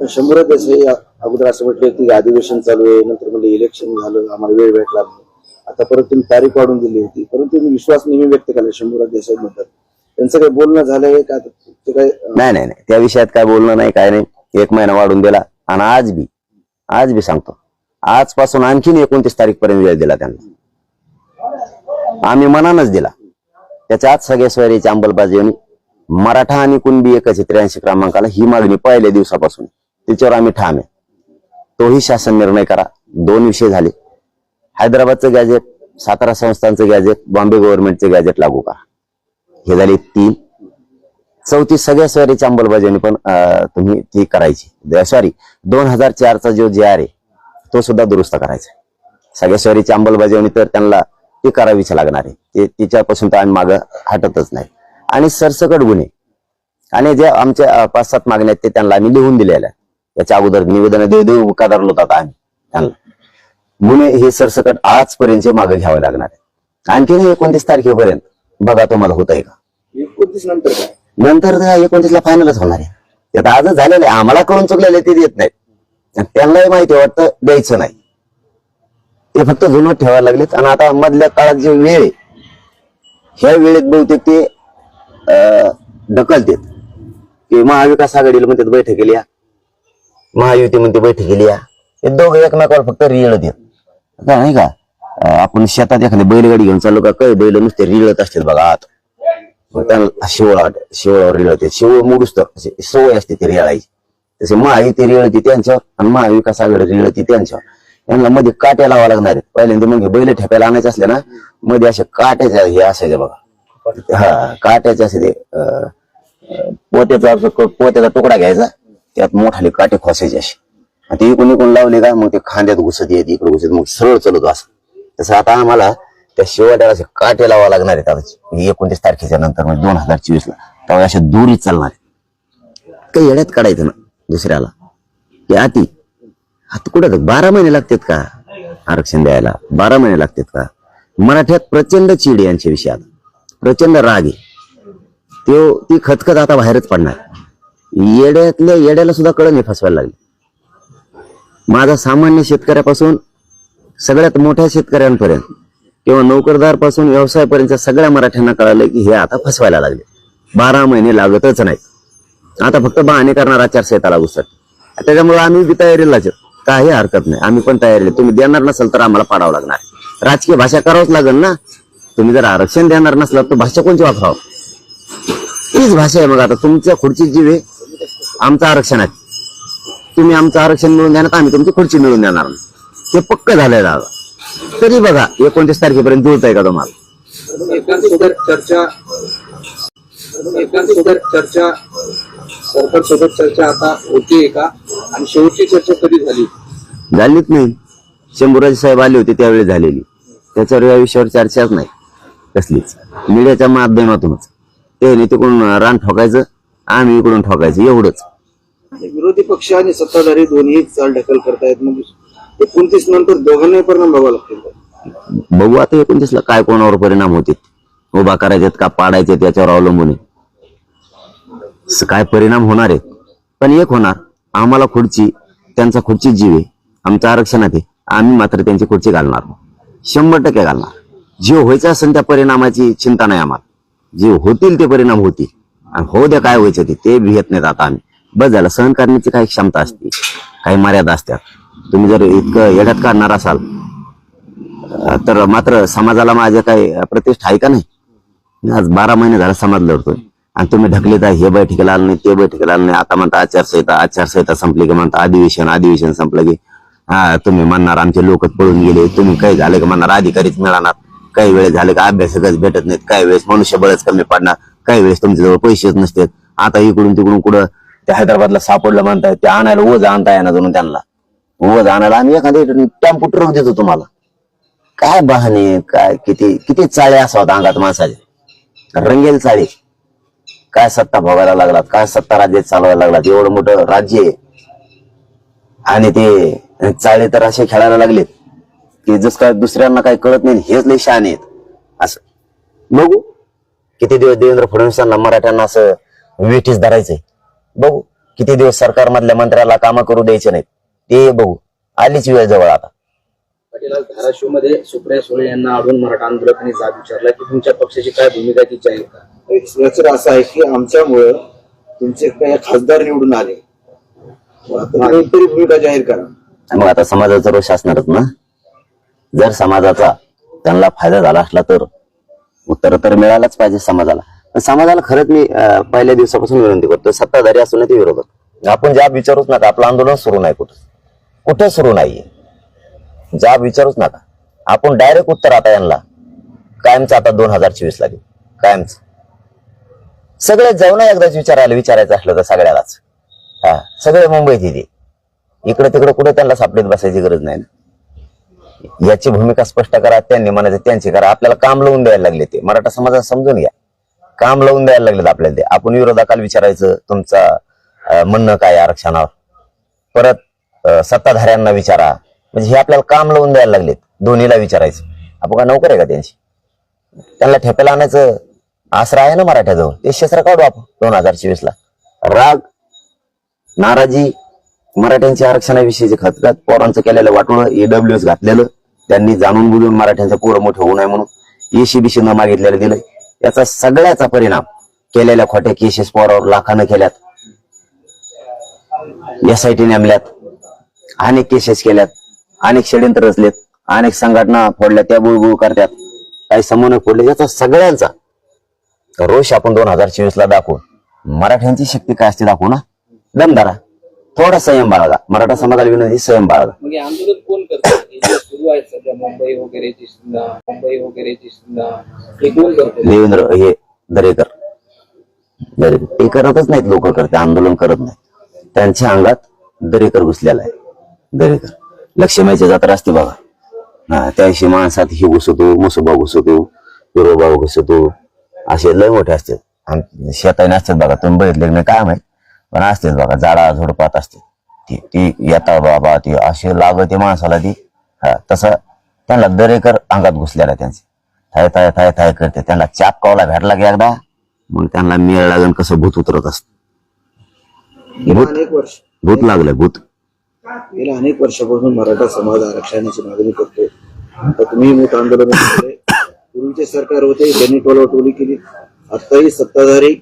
शंभर देसाई अगोदर असं म्हटलं की अधिवेशन चालू आहे नंतर म्हणजे इलेक्शन झालं आम्हाला वेळ भेटला नाही. आता परत तुम्ही तारीख वाढून दिली होती. परंतु मी विश्वास नेहमी व्यक्त केला शंभर देसाईबद्दल त्यांचं काही बोलणं झालंय का? ते काय नाही नाही नाही. त्या विषयात काय बोलणं नाही काय नाही. एक महिना वाढून दिला. आणि आज बी आज बी सांगतो. आजपासून आणखीन एकोणतीस तारीख पर्यंत वेळ दिला त्यांना. आम्ही मनानच दिला. त्याच्या आज सगळ्या सोयरीची अंमलबजावणी मराठा आणि कुणबी एकच आहे त्र्याऐंशी क्रमांकाला ही मागणी पहिल्या दिवसापासून. त्याच्यावर आम्ही ठाम आहे. तोही शासन निर्णय करा. दोन विषय झाले. हैदराबादचं गॅजेट सातारा संस्थांचं गॅजेट बॉम्बे गव्हर्नमेंटचं गॅजेट लागू करा. हे झाले तीन. चौथी सगळ्या स्वारीची अंमलबजावणी पण तुम्ही ती करायची. सॉरी दोन हजार चारचा जो जे आर आहे तो सुद्धा दुरुस्त करायचा. सगळ्या स्वारीची अंमलबजावणी तर त्यांना ती करावीच लागणार आहे. ते तिच्यापासून तर आम्ही मागं हटतच नाही. आणि सरसकट गुन्हे. आणि जे आमच्या पाच सात मागण्या आहेत ते त्यांना आम्ही लिहून दिलेल्या आहेत. त्याच्या अगोदर निवेदन देऊ देऊ कदारलो होता आम्ही. त्यांना गुन्हे हे सरसकट आजपर्यंत मागे घ्यावे लागणार आहे आणखीन एकोणतीस तारखेपर्यंत. बघा तुम्हाला होत आहे का? एकोणतीस नंतर नंतर एकोणतीसला फायनलच होणार आहे. ते आता आजच झालेलं आहे. आम्हाला कळून चुकलेलं ते देत नाही त्यांनाही माहिती वाटतं द्यायचं नाही. ते फक्त जुनं ठेवायला लागलेत. आणि आता मधल्या काळात जे वेळ आहे ह्या वेळेत बहुतेक ते ढकलतेत. की महाविकास आघाडीला म्हणतात बैठकीला या महायुती म्हणते केली या. हे दोघं एकमेकावर फक्त रिळ देत. काय नाही का? आपण शेतात एखादी बैलगाडी घेऊन चाललो का काही बैल नुसते रिळत असतील बघा आत. मग त्यांना शिवळा शिवळावर रिळते शिवळ मोडूस तर अशी सवय असते ते रिळायची. तसे महायुती रिळती त्यांच्यावर आणि महाविकास आघाडी रिळती त्यांच्यावर. यांना मध्ये काट्या लावा लागणार आहेत. पहिल्यांदा मग बैल ठेपायला आणायचे असले ना मध्ये असे काट्याच्या हे असायचे बघा. हा काट्याचे असे ते अं, पोत्याचा पोत्याचा तुकडा घ्यायचा. त्यात मोठाले काटे खोसायचे असे. ते इकडून इकडून लावले का मग ते खांद्यात घुसत येत इकडे घुसत मग सरळ चलतो असं. तसं आता आम्हाला त्या शेवट्याला असे काटे लावा लागणार आहेत आता. म्हणजे एकोणतीस तारखेच्या नंतर म्हणजे दोन हजार चोवीस ला त्यामुळे अशा दुरी चालणार काही येड्यात काढायचं ना दुसऱ्याला. ते आती आता कुठं बारा महिने लागतात का आरक्षण द्यायला? बारा महिने लागतात का? मराठ्यात प्रचंड चीड यांच्या विषयात प्रचंड राग आहे. तो ती खतखत आता बाहेरच पडणार. येड्यातल्या येड्याला सुद्धा कळण हे फसवायला लागले. माझा सामान्य शेतकऱ्यापासून सगळ्यात मोठ्या शेतकऱ्यांपर्यंत किंवा नोकरदारपासून व्यवसायापर्यंत सगळ्या मराठ्यांना कळालं की हे आता फसवायला लागले. बारा महिने लागतच नाहीत. आता फक्त बहाणे करणार आचारसंहिता लागू सर त्याच्यामुळे आम्ही बी तयारीला काही हरकत नाही. आम्ही पण तयारी तुम्ही देणार नसाल तर आम्हाला पाडावं लागणार. राजकीय भाषा करावंच लागेल ना? तुम्ही जर आरक्षण देणार नसला तर भाषा कोणची वापरावं? तीच भाषा आहे मग आता. तुमच्या खुर्ची जीव आहे. आमचं आरक्षण आहे. तुम्ही आमचं आरक्षण मिळून देणार आम्ही तुमची खुर्ची मिळून देणार. ते पक्क झालंय दादा. तरी बघा एकोणतीस तारखेपर्यंत जुळत का तुम्हाला? चर्चा चर्चा सरकार सोबत चर्चा आता होतीये का? आणि शेवटची चर्चा कधी झाली? झालीच नाही. शंभूराजे साहेब आले होते त्यावेळी झालेली. त्याच्यावर या विषयावर चर्चाच नाही. कसलीच. मीडियाच्या माध्यमातूनच. ते नाही तिकडून रान ठोकायचं आम्ही इकडून ठोकायचं एवढंच. विरोधी पक्ष आणि सत्ताधारी दोन्ही चाल ढकल करतायत. मग एकोणतीस नंतर दोघांनाही परिणाम बघावा लागतील. बघू आता एकोणतीसला काय कोणावर परिणाम होते उभा करायचेत का? पाडायचे त्याच्यावर अवलंबून आहे. काय परिणाम होणार आहेत? पण एक होणार. आम्हाला खुर्ची त्यांचा खुर्ची जीव आहे. आमचं आरक्षणात आहे. आम्ही मात्र त्यांची खुर्ची घालणार शंभर टक्के घालणार. जीव व्हायचा असेल त्या परिणामाची चिंता नाही आम्हाला. जे होतील ते परिणाम होतील. आणि हो द्या काय व्हायचं ते ते भियत नाहीत आता आम्ही. बस झालं. सहन करण्याची काही क्षमता असते. काही मर्यादा असतात. तुम्ही जर इतकं येड्यात काढणार असाल तर मात्र समाजाला माझ्या काही प्रतिष्ठा आहे का नाही? आज बारा महिने झाला समाज लढतोय. आणि तुम्ही ढकलेत आहे हे बैठकीला आलं नाही ते बैठकीला आलं नाही. आता म्हणता आचारसंहिता आचारसंहिता संपली की म्हणता अधिवेशन अधिवेशन संपलं की हा तुम्ही म्हणणार आमचे लोक पळून गेले. तुम्ही काही झाले का म्हणणार अधिकारीच मिळणार. काही वेळेस झाले का अभ्यासकच भेटत नाहीत. काही वेळेस मनुष्यबळच कमी पडणार. काही वेळेस तुमच्याजवळ पैसेच नसतात. आता इकडून तिकडून कुठं ते हैदराबादला सापडलं म्हणताय ते आणायला ओझ आणता येणार जणू त्यांना. ओझ आणायला आम्ही एखादी टेम्पो ट्रक देतो तुम्हाला. काय बहाणे काय किती किती चाळे असावत अंगात माणसाचे. रंगेल चाळे. काय सत्ता भोगायला लागलात काय सत्ता राज्यात चालवायला लागलात एवढं मोठं राज्य आहे. आणि ते चाळे तर असे खेळायला लागलेत की जस काय दुसऱ्यांना काही कळत नाही हेच लय शान आहेत. असं. बघू किती दिवस देवेंद्र फडणवीसांना मराठ्यांना असं वेठीस धरायचंय. बघू. किती दिवस सरकारमधल्या मंत्र्याला कामं करू द्यायचे नाहीत. ते बघू. आलीच वेळ जवळ आता. पाटील आज धाराशिवमध्ये सुप्रिया सुळे यांना अडून मराठा आंदोलकांनी जाब विचारला की तुमच्या पक्षाची काय भूमिका ती जाहीर का एक याचं असं आहे की आमच्यामुळं तुमचे काही खासदार निवडून आले. मग आता तुम्ही तरी भूमिका जाहीर करा. मग आता समाजाचा रोष असणारच ना? जर समाजाचा त्यांना फायदा झाला असला तर उत्तर तर मिळालंच पाहिजे समाजाला. समाजाला खरंच मी पहिल्या दिवसापासून विनंती करतो सत्ताधारी असून ते विरोधक. आपण जाब विचारूच नका आपलं आंदोलन सुरू नाही कुठं. कुठं सुरू नाहीये जाब विचारूच नका. आपण डायरेक्ट उत्तर आता यांना. कायमचं आता दोन हजार चोवीस लागेल कायमच. सगळे जाऊन एकदाच विचारायला विचारायचं असलं तर सगळ्यालाच. हा सगळे मुंबईत येते इकडे तिकडे कुठे त्यांना सापडीत बसायची गरज नाही. याची भूमिका स्पष्ट करा त्यांनी म्हणायचं त्यांची करा. आपल्याला काम लावून द्यायला लागले ते. मराठा समाजाला समजून घ्या. काम लावून द्यायला लागलेत आपल्याला ते. आपण विरोधकाला विचारायचं तुमचं म्हणणं काय आरक्षणावर? परत सत्ताधाऱ्यांना विचारा. म्हणजे हे आपल्याला काम लावून द्यायला लागलेत. दोन्हीला विचारायचं. आपण का नोकर आहे का त्यांची? त्यांना ठेप्याला आणायचं आसरा आहे ना मराठ्याजवळ? ते शस्त्र काढू आपण दोन हजार चोवीस ला. राग नाराजी मराठ्यांच्या आरक्षणाविषयीचे खतखत पोरांचं केलेलं वाटोळं एडब्ल्यू एस घातलेलं त्यांनी जाणून बुजून मराठ्यांचं पोरं मोठं होऊ नये म्हणून एशी बिशी न मागितलेलं दिलं याचा सगळ्याचा परिणाम केलेल्या खोट्या केसेस पोरावर लाखानं केल्यात. एस आय टी नेमल्यात. अनेक केसेस केल्यात. अनेक षडयंत्र रचलेत. अनेक संघटना फोडल्या त्या बुळबुळ करतात. काही समन्वय फोडले याचा सगळ्यांचा रोष आपण दोन हजार चोवीस ला दाखवू. मराठ्यांची शक्ती काय असते दाखवू ना? दमदारा. थोडा संयम बाळगा. मराठा समाजाला विनंती संयम बाळगा. सुरू आहेत सध्या मुंबई वगैरेची सुद्धा मुंबई वगैरेची सुद्धा हे कोण करतो. देवेंद्र हे दरेकर. दरेकर ते करतच नाहीत लोक करते आंदोलन करत नाहीत. त्यांच्या अंगात दरेकर घुसलेला आहे. दरेकर. लक्ष्मीच्या जत्रा असते बघा. हा त्याशी माणसात ही घुसतो मुसोबा घुसतो पिरोबा घुसतो असे लय मोठे असतात. आणि शेताने असतात बघा. तुम्ही बघितले की नाही काय माहीत? पण असतेच बघा. जाडा झोडपात असते ती ती येता बाबा ती असे लागते माणसाला ती. हा तसं त्यांना दरेकर अंगात घुसलेला त्यांचे. थाय थाय थाय थाय करते. त्यांना चाप कावला भेटला की एकदा. मग त्यांना मेळ लागून कसं भूत उतरत असत. भूत अनेक वर्ष. भूत लागलंय भूत. गेल्या अनेक वर्षापासून मराठा समाज आरक्षणाची मागणी करतो आता तुम्ही मोठं आंदोलन केले पूर्वीचे सरकार होते त्यांनी टोलवटोली केली. आताही सत्ताधारी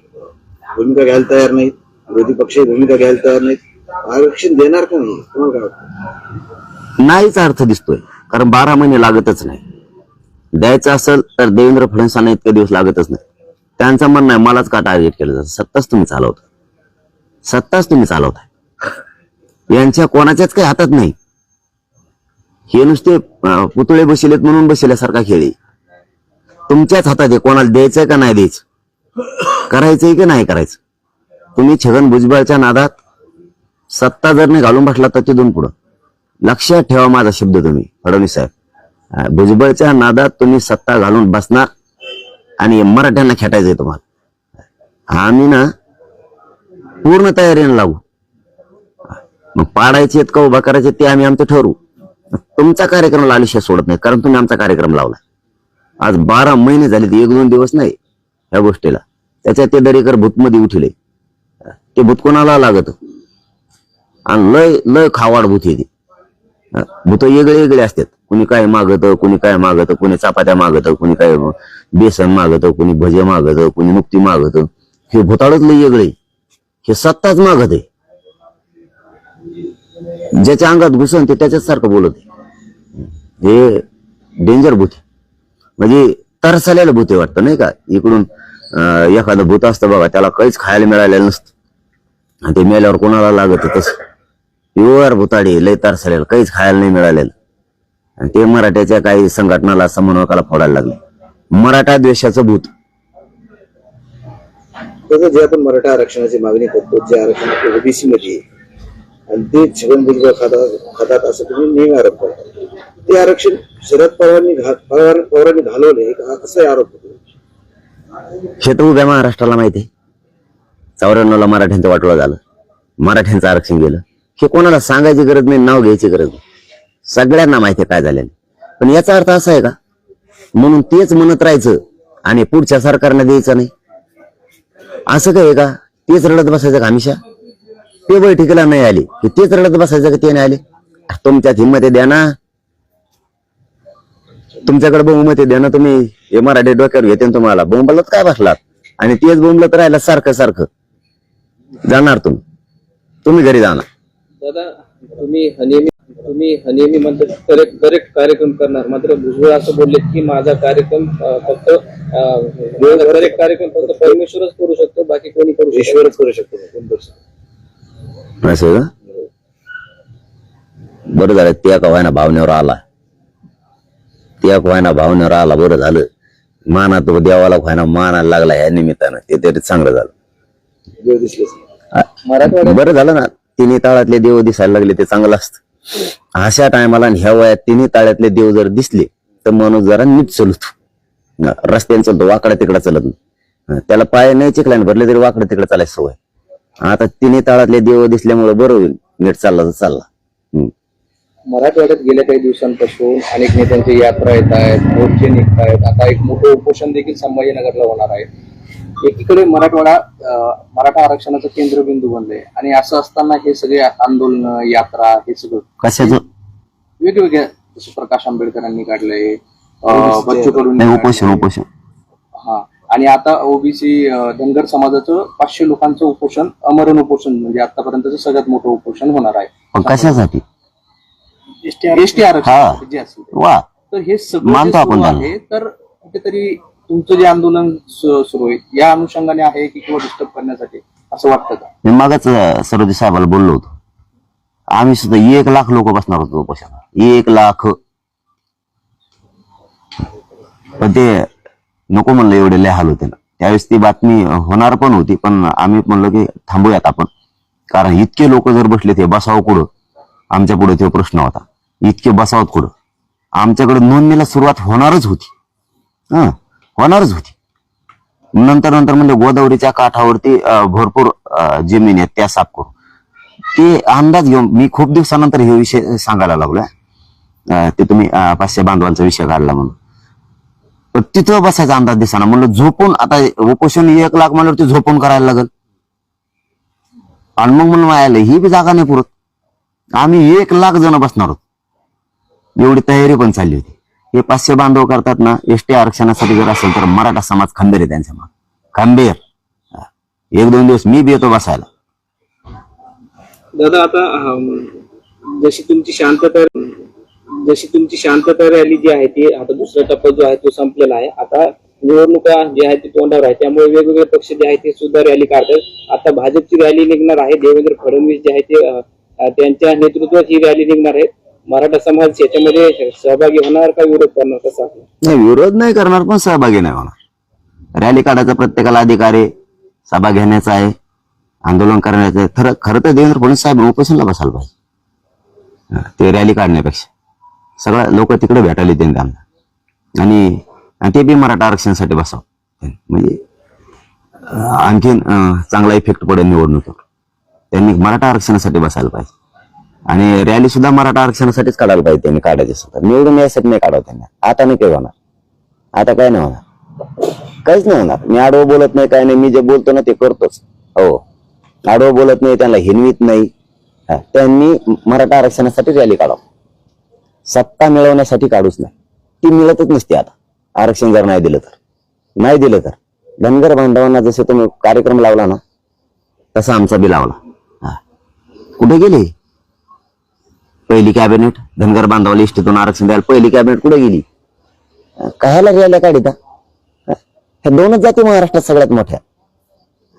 भूमिका घ्यायला तयार नाहीत. विरोधी पक्षही भूमिका घ्यायला तयार नाहीत. आरक्षण देणार का नाही? तुम्हाला काय वाटतं? नाहीचा अर्थ दिसतोय. कारण बारा महिने लागतच नाही. द्यायचं असेल तर देवेंद्र फडणवीसांना इतके दिवस लागतच नाही. त्यांचं म्हणणं आहे मलाच का टार्गेट केलं जातं? सत्ताच तुम्ही चालवता सत्ताच तुम्ही चालवताय. यांच्या कोणाच्याच काही हातात नाही. हे नुसते पुतळे बसलेत म्हणून बसल्यासारखा खेळ तुमच्याच हातात आहे. कोणाला द्यायचंय का नाही द्यायचं? करायचंय का नाही करायचं? तुम्ही छगन भुजबळच्या नादात सत्ता जर नाही घालून बसला तर तिथून पुढं. लक्षात ठेवा माझा शब्द तुम्ही फडणवीस साहेब. भुजबळच्या नादात तुम्ही सत्ता घालून बसणार आणि मराठ्यांना खेटायचंय तुम्हाला. आम्ही ना पूर्ण तयारीने लागू. मग पाडायचे का उभा करायचे ते आम्ही आमचं ठरवू. तुमचा कार्यक्रम लालिशा सोडत नाही कारण तुम्ही आमचा कार्यक्रम लावला आज बारा महिने झाले ते एक दोन दिवस नाही या गोष्टीला. त्याच्यात ते दरेकर भूतमध्ये उठले. ते भूत कोणाला लागत? आणि लय लय खावाड भूत येते भूत वेगळे वेगळे असतात. कुणी काय मागत कुणी काय मागत कुणी चपात्या मागत कुणी काय बेसन मागत कुणी भजे मागत कुणी मुक्ती मागत. हे भूताळच लय वेगळे. हे सत्ताच मागत आहे. ज्याच्या अंगात घुसन ते त्याच्याच सारखं बोलत आहे. हे डेंजर भूत म्हणजे तरसलेलं भूत आहे वाटतं नाही का? इकडून एखादं भूत असतं बघा त्याला काहीच खायला मिळालेलं नसतं. आणि ते मेल्यावर कोणाला लागत तसं. प्युअर भुताडी लय तरसलेलं काहीच खायला नाही मिळालेलं. आणि ते मराठ्याच्या काही संघटनाला समन्वयकाला फोडायला लागले. मराठा द्वेषाचं भूत. तसं जे आपण मराठा आरक्षणाची मागणी करतो जे आरक्षण ओबीसी मध्ये आणि ते छगन भुजबळ खातात खातात असं तुम्ही नेहमी आरोप करता. ते आरक्षण शरद पवारांनी पवार पवारांनी घालवले हा कसा आरोप होतो. हे तर उभ्या महाराष्ट्राला माहिती आहे. चौऱ्याण्णवला मराठ्यांचं वाटोळं झालं. मराठ्यांचं आरक्षण गेलं. हे कोणाला सांगायची गरज नाही नाव घ्यायची गरज नाही. सगळ्यांना माहिती काय झालेलं पण याचा अर्थ असा आहे का? म्हणून तेच म्हणत राहायचं आणि पुढच्या सरकारने द्यायचं नाही. असं काय आहे का? तेच रडत बसायचं का हमेशा ते बैठकीला नाही आले. की तेच रडत बसायचं का ते नाही आले? तुमच्यात हिंमत द्या ना. तुमच्याकडे बहुमत द्या ना तुम्ही. हे मराठी डोक्यावर घेते ना तुम्हाला. बोंबलत काय बसलात? आणि तेच बोंबलत राहिला सारखं सारखं. जाणार तुम्ही. तुम्ही घरी जाणार. दादा तुम्ही नेहमी तुम्ही नेहमी म्हणतात करेक्ट करेक्ट कार्यक्रम करणार. मात्र भुजबळ असं बोलले की माझा कार्यक्रम फक्त करेक्ट कार्यक्रम फक्त परमेश्वरच करू शकतो बाकी कोणी करू शकतो ईश्वरच करू शकतो कोण करू शकतो असं का बरं झालं त्या कवायना भावनेवर आला. त्या कवायना भावनेवर आला बरं झालं. माना तो देवाला व्हायना मानायला लागला या निमित्तानं. ते तरी चांगलं झालं. बरं झालं ना. तिन्ही ताळातले देव दिसायला लागले ते चांगलं असतं. अशा टायमाला ह्या वयात तिन्ही ताळ्यातले देव जर दिसले तर माणूस जरा नीट चलतो. रस्त्याने चलतो वाकडा तिकडा चलत नाही. त्याला पाय नाही चिकल्याने भरले तरी वाकडा तिकडे चालायची सवय. आता तिन्ही ताळातले देव दिसल्यामुळे बरं होईल नीट चालला तर चालला. मराठवाड्यात गेल्या काही दिवसांपासून अनेक नेत्यांची यात्रा येत आहेत मोर्चे निघत आहेत आता एक मोठं उपोषण देखील संभाजीनगरला होणार आहे. एकीकडे मराठवाडा मराठा आरक्षणाचं केंद्रबिंदू बनलंय. आणि असं असताना हे सगळे आंदोलन यात्रा हे सगळं कशाचं? वेगवेगळ्या जसं प्रकाश आंबेडकरांनी काढलंय बच्चू कडूंनी उपोषण उपोषण. हा. आणि आता ओबीसी धनगर समाजाचं पाचशे लोकांचं उपोषण अमरण उपोषण म्हणजे आतापर्यंतचं सगळ्यात मोठं उपोषण होणार आहे. कशासाठी? एसटी हा. आरक्षण. जे असेल तर हे सगळं. आहे तर कुठेतरी तुमचं जे आंदोलन सुरू आहे या अनुषंगाने आहे की किंवा डिस्टर्ब करण्यासाठी असं वाटतं का? मी मागच सरोजी साहेबाला बोललो होतो. आम्ही सुद्धा एक लाख लोक बसणार होतो उपोषणाला. एक लाख. पण ते नको म्हणलं एवढे लय हाल होते ना. त्यावेळेस ती बातमी होणार पण होती पण आम्ही म्हणलो की थांबूयात आपण. कारण इतके लोक जर बसले ते बसावं कुठं? आमच्या पुढे तो प्रश्न होता. इतके बसावत कुठं? आमच्याकडे नोंदणीला सुरुवात होणारच होती. हा? होणारच होती. नंतर नंतर म्हणजे गोदावरीच्या काठावरती भरपूर जमीन आहेत त्या साफ करू ते अंदाज घेऊन मी खूप दिवसानंतर हे विषय सांगायला लागलोय. ते तुम्ही पाचशे बांधवांचा विषय काढला म्हणून. तिथं बसायचा अंदाज दिसाना. म्हणलं झोपून आता उपोषण एक लाख म्हणल्यावर ते झोपून करायला लागल. आणि मग म्हणून मायाला ही बी जागा नाही पुरत. आम्ही एक लाख जण बसणार आहोत एवढी तयारी पण चालली होती. हे पाचशे बांधव करतात ना एसटी आरक्षणासाठी जर असेल तर मराठा समाज खंबीर आहे त्यांच्या मग. खंबीर. एक दोन दिवस मी बी येतो बसायला. दादा आता जशी तुमची शांतता जशी तुमची शांतता रॅली जी आहे ती आता दुसरा टप्पा जो आहे तो संपलेला आहे. आता निवडणुका जी आहे ती तोंडावर आहे त्यामुळे वेगवेगळे पक्ष जे आहेत ते सुद्धा रॅली काढतात. आता भाजपची रॅली निघणार आहे. देवेंद्र फडणवीस जे आहे ते त्यांच्या नेतृत्वात ही रॅली निघणार आहे. मराठा समाज याच्यामध्ये सहभागी होणार का विरोध करणार कसं नाही विरोध नाही करणार पण सहभागी नाही होणार. रॅली काढायचा प्रत्येकाला अधिकार आहे सभा घेण्याचा आहे आंदोलन करण्याचं आहे. खरं खरं तर देवेंद्र फडणवीस साहेब उपोषणला बसायला पाहिजे. ते रॅली काढण्यापेक्षा. सगळं लोक तिकडे भेटायला येते त्यांना. आणि आणि ते बी मराठा आरक्षणासाठी बसावं. म्हणजे आणखीन चांगला इफेक्ट पडेल निवडणुकीवर त्यांनी मराठा आरक्षणासाठी बसायला पाहिजे. आणि रॅली सुद्धा मराठा आरक्षणासाठीच काढायला पाहिजे त्यांनी काढायची सुद्धा निवडून यासाठी नाही काढावं त्यांना. आता नाही काही होणार? आता काय नाही होणार. काहीच नाही होणार. मी आडवं बोलत नाही काय नाही. मी जे बोलतो ना ते करतोच. हो. आडवं बोलत नाही त्यांना हिनवीत नाही. हा, त्यांनी मराठा आरक्षणासाठी रॅली काढावं. सत्ता मिळवण्यासाठी काढूच नाही. ती मिळतच नसते आता. आरक्षण जर नाही दिलं तर. नाही दिलं तर. धनगर बांधवांना जसे तुम्ही कार्यक्रम लावला ना तसा आमचा बी लावला. हा. कुठे गेले? पहिली कॅबिनेट धनगर बांधवाला इष्टीतून आरक्षण द्यायला पहिली कॅबिनेट कुठे गेली? कायला गेल्या काढिता ह्या दोनच जाती महाराष्ट्रात सगळ्यात मोठ्या.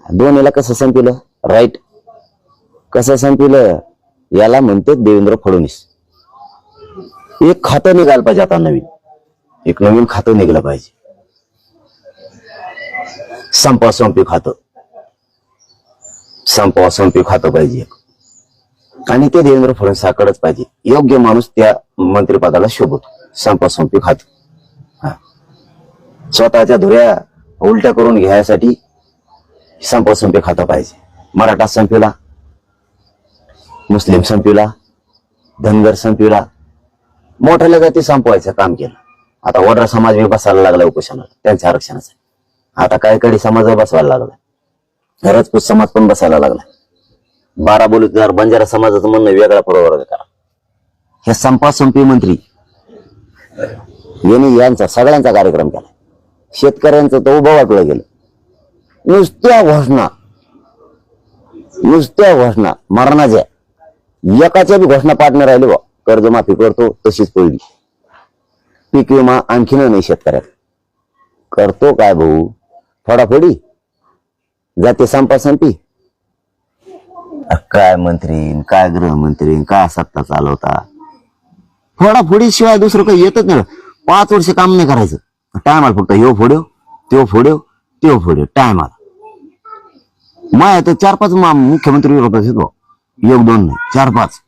दोन याला कसं संपलं? राईट कसं संपलं? याला म्हणते देवेंद्र फडणवीस. एक खातं निघायला पाहिजे आता नवीन. एक नवीन खातं निघलं पाहिजे. संपा संपी खातं. संपा संपी खातं पाहिजे एक. आणि ते देवेंद्र फडणवीसाकडेच पाहिजे. योग्य माणूस त्या मंत्रिपदाला शोभतो. संपा संपी खात. स्वतःच्या धुऱ्या उलट्या करून घ्यायसाठी संपा संपी खातं पाहिजे. मराठा संपीला मुस्लिम संपिला धनगर संपिला मोठ्या जाती संपवायचं काम केलं. आता वडरा समाज बी बसायला लागला उपोषणाला त्यांच्या आरक्षणासाठी. आता काय कडी समाज बसवायला लागला? रजपूत समाज पण बसायला लागला. बारा बोलीत बंजारा समाजाचं म्हणणं वेगळा प्रवर्ग करा. हे संपा संपी मंत्री यांनी यांचा सगळ्यांचा कार्यक्रम केला. शेतकऱ्यांचं तो उभं वाटलं गेलं. नुसत्या घोषणा नुसत्या घोषणा मरणाच्या. एकाच्या बी घोषणा पाठणं राहिले बा. कर्जमाफी करतो तशीच पडली पीक विमा आणखीन नाही शेतकऱ्यात. करतो काय भाऊ? फोडाफोडी. जाते संपा संपी काय मंत्री काय गृहमंत्री न काय सत्ता चालवता? फोडाफोडी शिवाय दुसरं काही येतच नाही. पाच वर्ष काम नाही करायचं. टायमाला फक्त ह्यो फोड्यो त्यो फोड्यो त्यो फोड्यो टायमाला. माय तर चार पाच मुख्यमंत्री होतात एक दोन नाही चार पाच.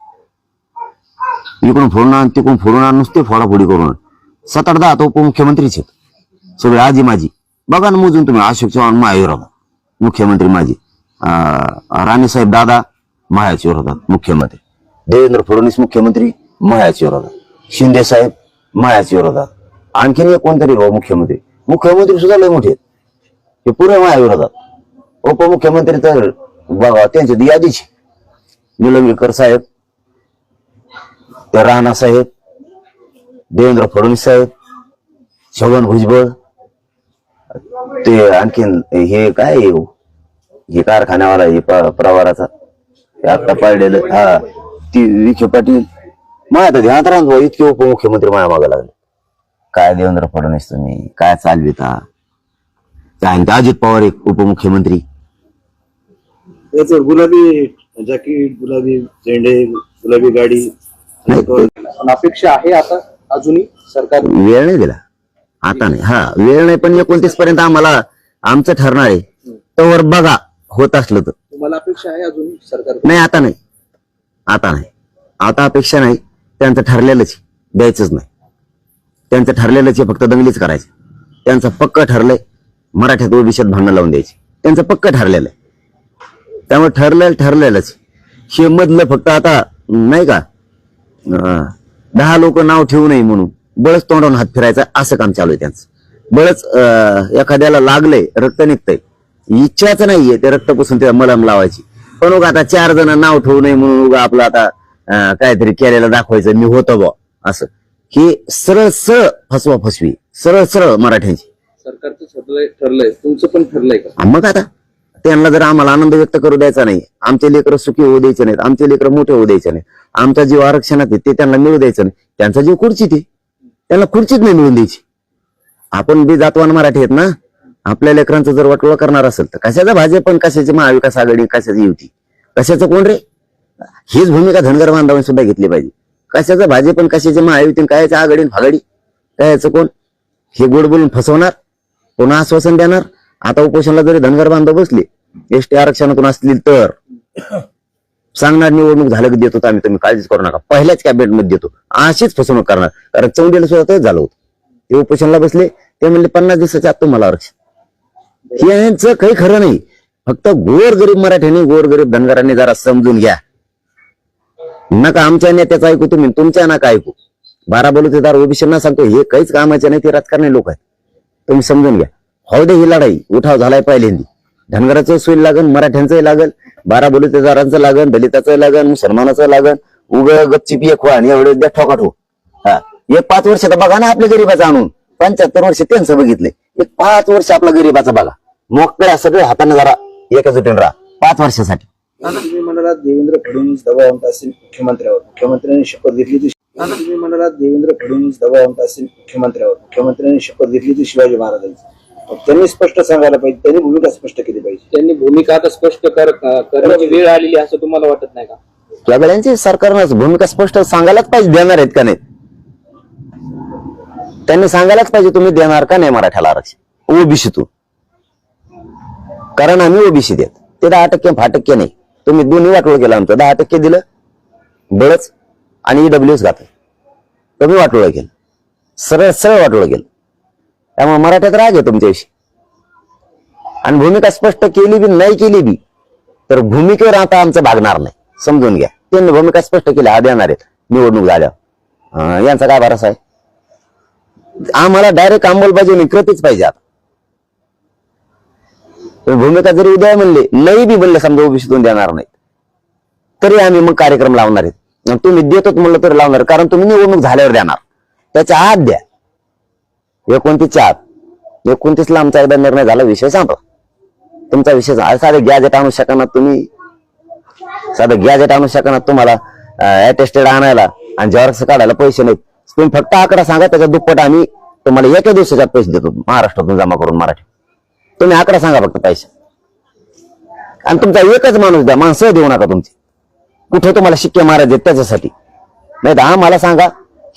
इकडून फोडून आण तिकडून फोडून आण नुसते फोडाफोडी करून आण. सात आठ दहा तो उपमुख्यमंत्रीच आहेत. सगळे आजी माझी बघा ना मोजून तुम्ही अशोक चव्हाण महाविरोधात मुख्यमंत्री माझी अं, राणीसाहेब दादा महायाच्या विरोधात मुख्यमंत्री. देवेंद्र फडणवीस मुख्यमंत्री महायाच्या विरोधात. शिंदे साहेब महायाच्या विरोधात. आणखीन एक कोणतरी हो मुख्यमंत्री. मुख्यमंत्री सुद्धा लय मोठे आहेत. हे पुरे माया विरोधात. उपमुख्यमंत्री तर बघा त्यांच्या यादीची निलंगेकर साहेब ते राणा साहेब देवेंद्र फडणवीस साहेब छगन भुजबळ ते आणखीन हे काय आहे? हे कारखान्यावाला हे प्रवाराचा. ते आता पाडलेलं हा. ती विखे पाटील मग आता ध्यानात राहून भाऊ, इतके उपमुख्यमंत्री माया मागा लागले. काय देवेंद्र फडणवीस तुम्ही? काय चालविता काय आणि ते अजित पवार एक उपमुख्यमंत्री. गुलाबी जॅकेट गुलाबी झेंडे गुलाबी गाडी पण अपेक्षा आहे आता अजूनही सरकार वेळ नाही दिला. आता नाही. हा वेळ नाही पण एकोणतीस पर्यंत आम्हाला आमचं ठरणार आहे. तोवर बघा होत असलं तर. तुम्हाला अपेक्षा आहे अजून सरकार? नाही आता नाही. आता नाही. आता अपेक्षा नाही. त्यांचं ठरलेलंच आहे. द्यायचंच नाही. त्यांचं ठरलेलंच आहे फक्त दंगलीच करायची. त्यांचं पक्क ठरलंय मराठ्यात ओबीसीत भांडणं लावून द्यायची. त्यांचं पक्क ठरलेलं आहे. त्यामुळे ठरलेलं ठरलेलंच हे मधलं फक्त आता नाही का? अं, दहा लोक नाव ठेवू नये म्हणून. बळच तोंडावून हात फिरायचा असं काम चालू आहे त्यांचं. बळच अं, एखाद्याला लागलंय रक्त निघतंय. इच्छाच नाहीये. ते रक्त पुसून त्याला मलम लावायची. पण उगा आता चार जण नाव ठेवू नये म्हणून उगा आपलं आता काहीतरी केलेलं दाखवायचं. मी होतो बा असं. ही सरळ सरळ फसवा फसवी सरळ सरळ मराठ्यांची. सरकारचं ठरलंय ठरलंय. तुमचं पण ठरलंय का? आणि मग आता त्यांना जर आम्हाला आनंद व्यक्त करू द्यायचा नाही आमचे लेकरं सुखी होऊ द्यायचे नाहीत आमचे लेकरं मोठे होऊ द्यायचे नाही आमचा जीव आरक्षणात ते त्यांना मिळू द्यायचं नाही. त्यांचा जीव खुर्चीत आहे. त्यांना खुर्चीत नाही मिळून द्यायची. आपण बी जातवान मराठी आहेत ना? आपल्या लेकरांचं जर वाटोळा करणार असेल तर कशाचा भाजप पण कशाची महाविकास आघाडी कशाची युती? कशाचं कोण रे? हीच भूमिका धनगर बांधवांनी सुद्धा घेतली पाहिजे. कशाचं भाजप पण कशाची महायुती कायचं आघाडी भागाडी? कायचं कोण? हे गोड बोलून फसवणार? पुन्हा आश्वासन देणार? आता उपोषणाला जरी धनगर बांधव बसले एसटी आरक्षणातून असतील तर. सांगणार निवडणूक झालं की देतो आम्ही तुम्ही काळजीच करू नका. पहिल्याच कॅबिनेटमध्ये देतो. अशीच फसवणूक करणार. कारण चौंडीला सुद्धा तेच झालं होतं. ते उपोषणाला बसले ते म्हणले पन्नास दिवसाच्या आत तुम्हाला आरक्षण. यांचं काही खरं नाही. फक्त गोर गरीब मराठ्यांनी गोर गरीब धनगरांनी जरा समजून घ्या. नका आमच्या नेत्याचं ऐकू तुम्ही तुमच्या नका ऐकू. बारा बलुतेदार ओबीसींना सांगतो हे काहीच कामाचे नाही ते राजकारणी लोक आहेत. तुम्ही समजून घ्या. हो दे ही लढाई उठाव झालाय पहिल्यांदी. धनगराचं सोय लागन मराठ्यांचंही लागल बारा बलुतेदारांचं लागन दलिताचं लागन मुसलमानाचं लागन उग गपचिप एक व्हा आणि एवढे द्या ठोका ठो हा. एक पाच वर्ष तर बघा ना आपल्या गरीबाचं आणून. पंच्याहत्तर वर्ष त्यांचं बघितले एक पाच वर्ष आपला गरीबाचा बघा. मोकळ्या सगळे हाताने जरा एकजुटीने राहा. पाच वर्षासाठी. तुम्ही म्हणाला देवेंद्र फडणवीस दबावंत असेल मुख्यमंत्र्यावर. मुख्यमंत्र्यांनी शपथ घेतली ती तुम्ही म्हणाला देवेंद्र फडणवीस दबावंत असेल मुख्यमंत्र्यावर. मुख्यमंत्र्यांनी शपथ घेतली ती शिवाजी महाराजांची. त्यांनी स्पष्ट सांगायला पाहिजे. त्यांनी भूमिका स्पष्ट केली पाहिजे. त्यांनी भूमिका आता स्पष्ट कर करण्याची वेळ आलेली आहे असं तुम्हाला वाटत नाही का? सगळ्यांची सरकारनं भूमिका स्पष्ट सांगायलाच पाहिजे देणार आहेत का नाही? त्यांनी सांगायलाच पाहिजे तुम्ही देणार का नाही मराठ्याला आरक्षण? ओबीसीतून कारण आम्ही ओबीसी देत. ते दहा टक्के दहा टक्के नाही. तुम्ही दोन्ही वाटोळ केलं आमचं. दहा टक्के दिलं. बळच आणि ईडब्ल्यूएस घातलं. कमी वाटोळ केलं. सरळ सरळ वाटोळ केलं. त्यामुळे मराठ्यात राग आहे तुमच्याविषयी. आणि भूमिका स्पष्ट केली बी नाही केली बी तर भूमिकेवर आता आमचं भागणार नाही. समजून घ्या. त्यांनी भूमिका स्पष्ट केली हा देणार आहेत. निवडणूक झाल्यावर. यांचा काय भरोसा आहे? आम्हाला डायरेक्ट अंमलबजावणी कृतीच पाहिजे आता. भूमिका जरी उद्या म्हणले नाही बी म्हणले समजा ओबीसीतून देणार नाहीत. तरी आम्ही मग कार्यक्रम लावणार आहेत. तुम्ही देतोच म्हणलं तरी लावणार कारण तुम्ही निवडणूक झाल्यावर देणार. त्याच्या आत द्या. एकोणतीसच्या आत. एकोणतीसला आमचा एकदा निर्णय झाला विषय सांगतो तुमचा विषय सांगा. साधं गॅजेट आणू शकणार तुम्ही? साधं गॅजेट आणू शकणार तुम्हाला अटेस्टेड आणायला. आणि जेव्हा काढायला पैसे नाहीत. तुम्ही फक्त आकडा सांगा त्याच्या दुप्पट आम्ही तुम्हाला एका दिवसाच्या पैसे देतो. महाराष्ट्रातून जमा करून मराठी. तुम्ही आकडा सांगा फक्त पैसे. आणि तुमचा एकच माणूस द्या माणसं देऊ नका तुमची. कुठे तुम्हाला शिक्के मारायचे त्याच्यासाठी? नाही तर आम्हाला सांगा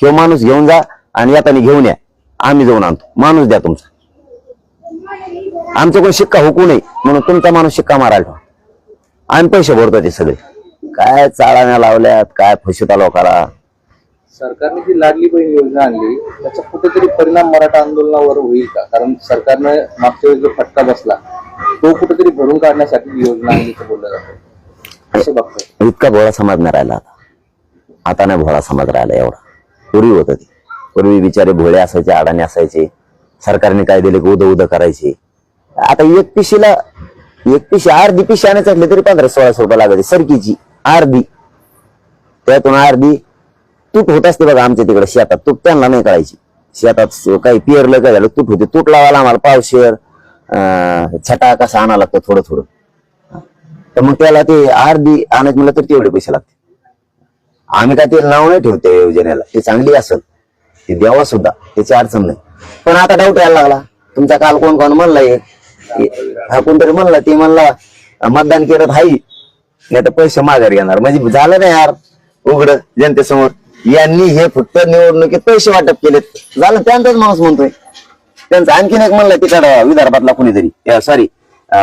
ह्यो माणूस घेऊन जा आणि येताना घेऊन या. आम्ही जाऊन आणतो. माणूस द्या तुमचा. आमच्याकडून शिक्का हुकू नये म्हणून तुमचा माणूस शिक्का मारायला ठेवा. आम्ही पैसे भरतो ते सगळे. काय चाळाण्या लावल्यात काय फसवता लोकाला. सरकारने जी लाडली बहीण योजना आणली त्याचा कुठेतरी परिणाम मराठा आंदोलनावर होईल का? कारण सरकारने मागच्या वेळेस जो फटका बसला तो कुठेतरी भरून काढण्यासाठी योजना आणली असं बोललं जातं. कसं बघतो इतका भोळा समाज नाही राहिला आता. आता नाही भोळा समाज राहिला एवढा. पूर्वी होत ती. पूर्वी बिचारे भोळे असायचे आडाने असायचे. सरकारने काय दिले की उद उद करायचे. आता एक पिशीला एक पिशी अर्धी पिशी आणायचं असले तरी पंधरा सोळाशे रुपये लागायचे सरकीची. अर्धी. त्यातून अर्धी तूट होत असते बघा आमच्या तिकडे शेतात. तूट त्यांना नाही करायची. शेतात काही पेरलं काय झालं तूट होते. तूट लावायला आम्हाला पावशेर छटा कसा आणावं लागतं थोडं थोडं तर मग त्याला ते अर्धी आणायचं म्हणलं तर तेवढे पैसे लागते आम्ही काय ते नाव नाही ठेवते योजनेला. ते चांगली असेल. ते द्यावा सुद्धा. त्याची अडचण नाही. पण आता डाऊट यायला लागला. तुमचा काल कोण कोण म्हणला हा? कोणतरी म्हणला ते म्हणला मतदान केलं हाई नाही तर पैसे माघारी येणार म्हणजे झालं नाही यार. उघड जनतेसमोर. यांनी हे फक्त निवडणुकीत पैसे वाटप केलेत. झालं त्यांचाच माणूस म्हणतोय. त्यांचा आणखीन एक म्हणलं तिकडं विदर्भातला कुणीतरी सॉरी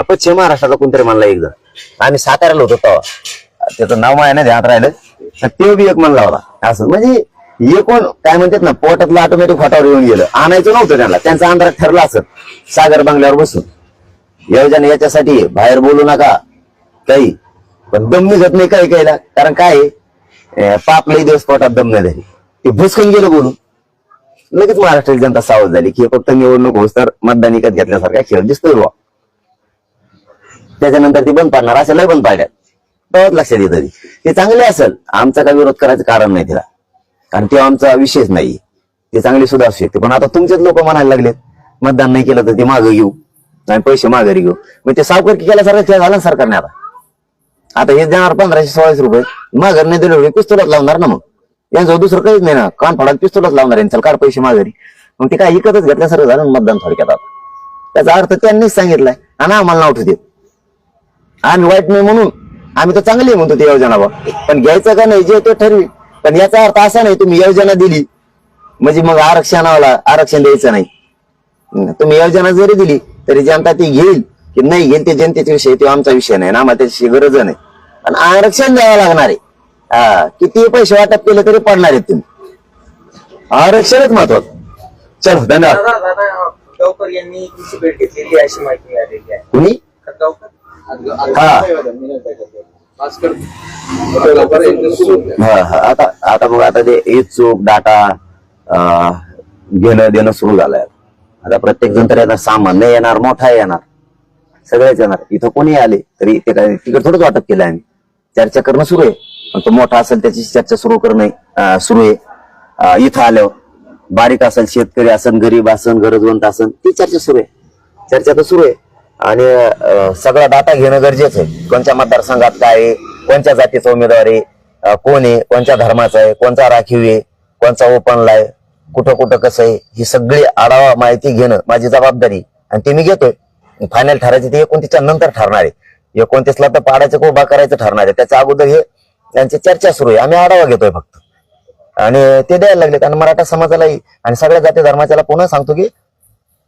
पश्चिम महाराष्ट्रातला कोणतरी म्हणला एकदा. आम्ही साताऱ्याला होतो तेव्हा. त्याचं नाव माया नाही ध्यानात राहिलं. तर ते बी एक म्हणला होता. असं म्हणजे एकूण काय म्हणतात ना पोटातलं ऑटोमॅटिक फाटावर येऊन गेलं. आणायचं नव्हतं त्यांना. त्यांचा अंधारात ठरला असत सागर बंगल्यावर बसून. योजना याच्यासाठी बाहेर बोलू नका. काही. पण दम निघत नाही काही काहीला. कारण काय आहे, पाप लई दिवस पोटात दम नाही झाली. ते भुसकून गेलं बोलून. लगेच महाराष्ट्राची जनता सावध झाली की फक्त निवडणूक होस तर मतदान विकत घेतल्यासारखा खेळ दिसतोय बुवा. त्याच्यानंतर ती बंद पाडणार असेल लय बंद पाडल्यात. तेव्हाच लक्षात येतं ती. ते चांगले असेल आमचा काय विरोध करायचं कारण नाही तिला. कारण ते आमचा विषयच नाही. ते चांगली सुद्धा असू शकते पण आता तुमचेच लोक म्हणायला लागलेत मतदान नाही केलं तर ते मागं घेऊ. आणि पैसे माघारी घेऊ. मग ते सावकारकी केल्यासारखं खेळ झाला सरकारने आता? आता हे देणार पंधराशे सोळाशे रुपये. माघारी नाही दिले पिस्तुलात लावणार ना मग. यांचं दुसरं काहीच नाही ना. कान फाडात पिस्तुलात लावणार यांचं कार पैसे माघारी. मग ते काय इकतच घेतल्यासारखं झालं मतदान थोडक्यात आता. त्याचा अर्थ त्यांनीच सांगितलाय आणि आम्हाला नाव ठेवते आम्ही वाईट नाही म्हणून आम्ही तर चांगली म्हणतो ते योजना बा. पण घ्यायचं का नाही जे तो ठरवी. पण याचा अर्थ असा नाही तुम्ही योजना दिली. म्हणजे मग आरक्षणाला आरक्षण द्यायचं नाही. तुम्ही योजना जरी दिली तरी जनता ती घेईल. की नाही घेईल ते जनतेचा विषय तो आमचा विषय नाही ना आम्हाला त्याची गरज नाही. पण आरक्षण द्यावं लागणार आहे. हा किती पैसे वाटप केले तरी पडणार आहेत तुम्ही. आरक्षणच महत्वाचं. चलो धन्यवाद. दादा दादा खतगावकर यांनी तुमची भेट घेतलेली आहे अशी माहिती मिळालेली आहे. कुणी? खतगावकर हा. भास्कर. हा, हा. आता आता मग आता ते इच्छुक डाटा अं, घेणं देणं सुरू झालंय. आता प्रत्येक जण तर येणार सामान्य येणार मोठा येणार. सगळ्याच येणार इथं कोणी आले तरी ते काय तिकडे थोडंच वाटप केलं आम्ही. चर्चा करणं सुरू आहे. पण तो मोठा असेल त्याची चर्चा सुरू करणं सुरू आहे. इथं आल्यावर बारीक असेल शेतकरी असेल गरीब असेल गरजवंत असेल ती चर्चा सुरू आहे. चर्चा तर सुरू आहे. आणि सगळा डाटा घेणं गरजेचं आहे. कोणत्या मतदारसंघात काय आहे कोणत्या जातीचा उमेदवार आहे कोण आहे कोणत्या धर्माचा आहे कोणता राखीव आहे कोणचा ओपनला आहे कुठं कुठं कसं आहे ही सगळी आढावा माहिती घेणं माझी जबाबदारी आणि ते मी घेतोय. फायनल ठरायचे ते एकोणतीसच्या नंतर ठरणार आहे. एकोणतीसला तर पाडायचं को उभा करायचं ठरणार आहे. त्याच्या अगोदर हे त्यांची चर्चा सुरू आहे. आम्ही आढावा घेतोय फक्त. आणि ते द्यायला लागलेत. आणि मराठा समाजालाही आणि सगळ्या जाती धर्माच्याला पुन्हा सांगतो की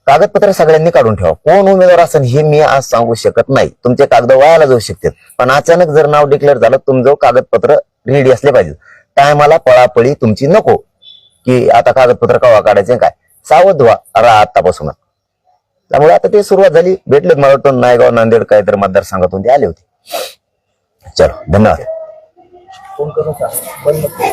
कागदपत्र सगळ्यांनी काढून ठेवा. कोण उमेदवार असेल हे मी आज सांगू शकत नाही. तुमचे कागद वायाला जाऊ शकतात. पण अचानक जर नाव डिक्लेअर झालं तुमचं कागदपत्र रेडी असले पाहिजे. टायमाला पळापळी तुमची नको. की आता कागदपत्र कवा काढायचे काय? सावध व्हा. रा आतापासूनच त्यामुळे आता ते सुरुवात झाली. भेटलेत मला वाटतं नायगाव नांदेड काय तर मतदारसंघातून. ते आले होते. चलो धन्यवाद. फोन करून सांग. बंद नको.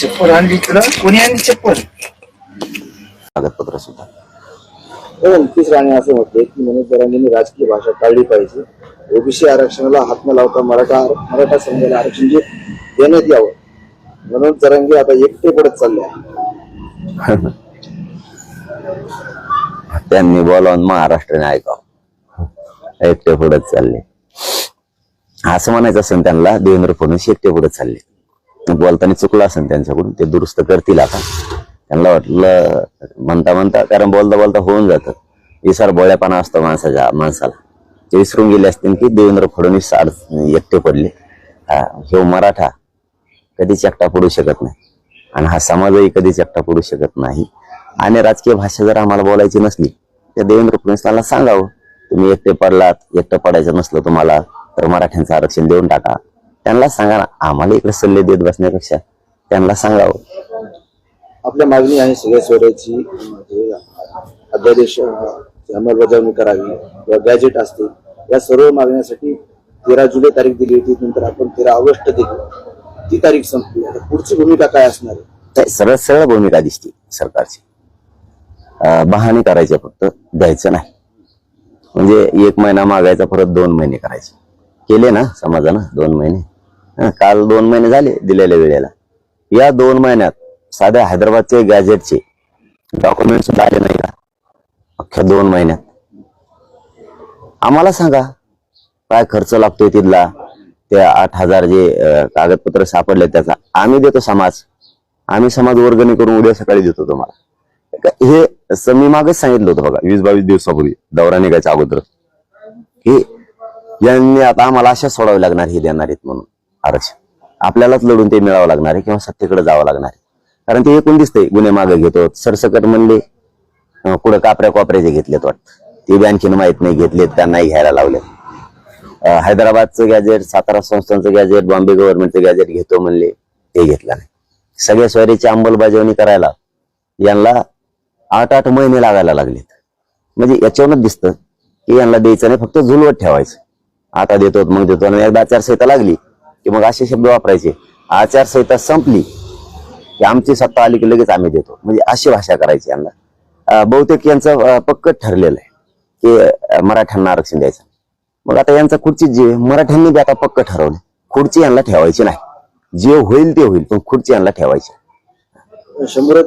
चप्पल आणली तुला कोणी आणली चप्पल? हो, नितीश राणे असं म्हटले की मनोज राजकीय भाषा टाळली पाहिजे. ओबीसी आरक्षणाला हात न लावता मराठा मराठा समाजाला आरक्षण जे देण्यात यावं म्हणून तरंगी आता एकटे पडत चालले त्यांनी बोलावून महाराष्ट्राने ऐकावं एकटे पडत चालले. असं म्हणायचं असेल त्यांना देवेंद्र फडणवीस एकटे पुढे चालले. बोलताना चुकलं असेल त्यांच्याकडून ते दुरुस्त करतील आता. त्यांना वाटलं म्हणता म्हणता कारण बोलता बोलता होऊन जातं. विसार बोळ्यापणा असतो माणसाच्या माणसाला. ते विसरून गेले असतील की देवेंद्र फडणवीस आड एकटे पडले. हा हे मराठा कधीच एकटा पडू शकत नाही. आणि हा समाजही कधीच एकटा पडू शकत नाही. आणि राजकीय भाषा जर आम्हाला बोलायची नसली तर देवेंद्र फडणवीसांना सांगावं तुम्ही एकटे पडलात एकटं पडायचं नसलं तुम्हाला तर मराठ्यांचं आरक्षण देऊन टाका. त्यांना सांगा ना आम्हाला इकडे सल्ले देत बसण्यापेक्षा त्यांना सांगावं. आपल्या मागणी आहे सगळ्या सोयऱ्याची अध्यादेश अंमलबजावणी करावी किंवा गॅजेट असतील या सर्व मागण्यासाठी तेरा जुलै तारीख दिली होती नंतर आपण तेरा ऑगस्ट दिली ती तारीख संपली. आता पुढची भूमिका काय असणार आहे? सरळ सरळ भूमिका दिसते सरकारची. बहाणे करायचे फक्त द्यायचं नाही. म्हणजे एक महिना मागायचा परत दोन महिने करायचे. केले ना समाजानं दोन महिने? काल दोन महिने झाले दिलेल्या वेळेला. या दोन महिन्यात साध्या हैदराबादचे गॅजेटचे डॉक्युमेंट सुद्धा आले नाही का? अख्ख्या दोन महिन्यात. आम्हाला सांगा काय खर्च लागतोय तिथला? ते आठ हजार जे कागदपत्र सापडले त्याचा. आम्ही देतो समाज. आम्ही समाज वर्गणी करून उद्या सकाळी देतो तुम्हाला. हे मी मागच सांगितलं होतं बघा वीस बावीस दिवसापूर्वी दौरा निघायच्या अगोदर. की यांनी आता आम्हाला अशा सोडावे लागणार हे देणार आहेत म्हणून आरक्षण. आपल्यालाच लढून ते मिळावं लागणार आहे किंवा सत्तेकडे जावं लागणार आहे. कारण ते एकूण दिसतंय गुन्हे मागे घेतो सरसकट म्हणले पुढे कापऱ्या कोपऱ्याचे घेतलेत वाटतं. ते बी आणखीन माहीत नाही घेतलेत का नाही घ्यायला लावले हैदराबादचं गॅजेट सातारा संस्थांचं गॅजेट बॉम्बे गव्हर्नमेंटचं गॅजेट घेतो म्हणले ते घेतलं नाही. सगळ्या स्वारीची अंमलबजावणी करायला यांना आठ आठ महिने लागायला लागलेत. म्हणजे याच्यावरच दिसतं की यांना द्यायचं नाही फक्त झुलवत ठेवायचं. आता देतो मग देतो आणि एकदा आचारसंहिता लागली की मग असे शब्द वापरायचे. आचारसंहिता संपली की आमची सत्ता आली की लगेच आम्ही देतो. म्हणजे अशी भाषा करायची यांना. बहुतेक यांचं अं, पक्कच ठरलेलं आहे. की अं, मराठ्यांना आरक्षण द्यायचं. मग आता यांचा खुर्ची जे मराठ्यांनी बी आता पक्क ठरवलं खुर्ची यांना ठेवायची नाही. जे होईल ते होईल पण खुर्ची यांना ठेवायची शंभर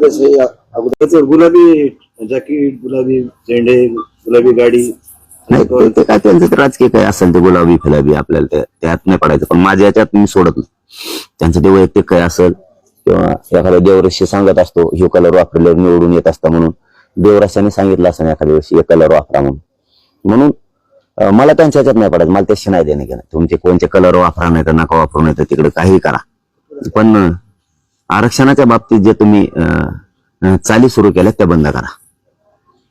गुलाबी जॅकेट गुलाबी झेंडे गुलाबी गाडी नाही ते- ते काय त्यांचं ते राजकीय काय असेल ते गुलाबी फिलाबी आपल्याला ते- त्यात नाही पडायचं. पण माझ्या याच्यात मी सोडत नाही. त्यांचं ते वैयक्तिक काय असेल किंवा एखाद्या देवरशी सांगत असतो हे कलर वापरल्यावर निवडून येत असता म्हणून. देवराशाने सांगितलं असं एखाद्या वर्षी एक कलर वापरा म्हणून. म्हणून मला त्यांच्या ह्याच्यात नाही पडायचं मला त्याशी नाही देणे घेणं. तुमचे कोणते कलर वापरा नाही तर नका वापरू नाही तर तिकडे काही करा. पण आरक्षणाच्या बाबतीत जे तुम्ही चाली सुरू केल्या त्या बंद करा.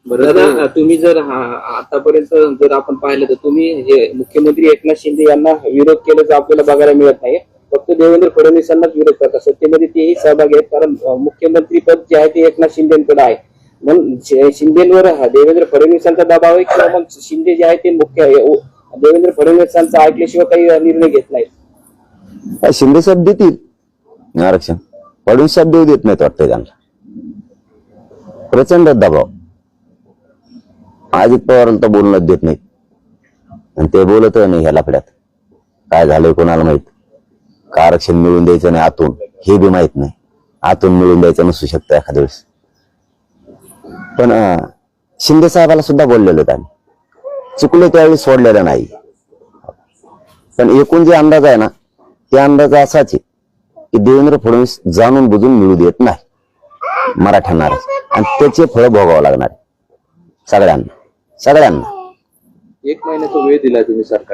बरं तुम्ही जर आतापर्यंत जर आपण पाहिलं तर तुम्ही हे मुख्यमंत्री एकनाथ शिंदे यांना विरोध केल्याचं आपल्याला बघायला मिळत नाही. फक्त देवेंद्र फडणवीसांनाच विरोध करतात. सत्तेमध्ये तेही सहभागी आहेत कारण मुख्यमंत्री पद जे आहे ते एकनाथ शिंदेकडे आहे. मग शिंदेवर देवेंद्र फडणवीसांचा दबाव आहे किंवा मग शिंदे जे आहे ते मुख्य आहे. देवेंद्र फडणवीसांचा ऐकल्याशिवाय काही निर्णय घेत नाही शिंदे साहेब देतील. आरक्षण. फडणवीस साहेब देऊ देत नाहीत वाटतंय त्यांना. प्रचंड दबाव. अजित पवार तर बोलणं देत नाहीत. आणि ते बोलत नाही ह्या लफड्यात. काय झालंय कोणाला माहीत? का आरक्षण मिळून द्यायचं नाही आतून? हे बी माहीत नाही. आतून मिळून द्यायचं नसू शकतं एखाद्या वेळेस. पण शिंदे साहेबाला सुद्धा बोललेलो आहेत आम्ही चुकले त्यावेळी सोडलेलं नाही. पण एकूण जे अंदाज आहे ना ते अंदाज असाच आहे की देवेंद्र फडणवीस जाणून बुजून मिळू देत नाही मराठ्यांना आणि त्याचे फळ भोगावं लागणार सगळ्यांना सगळ्यांना. एक महिन्याचा वेळ दिला तुम्ही सरकार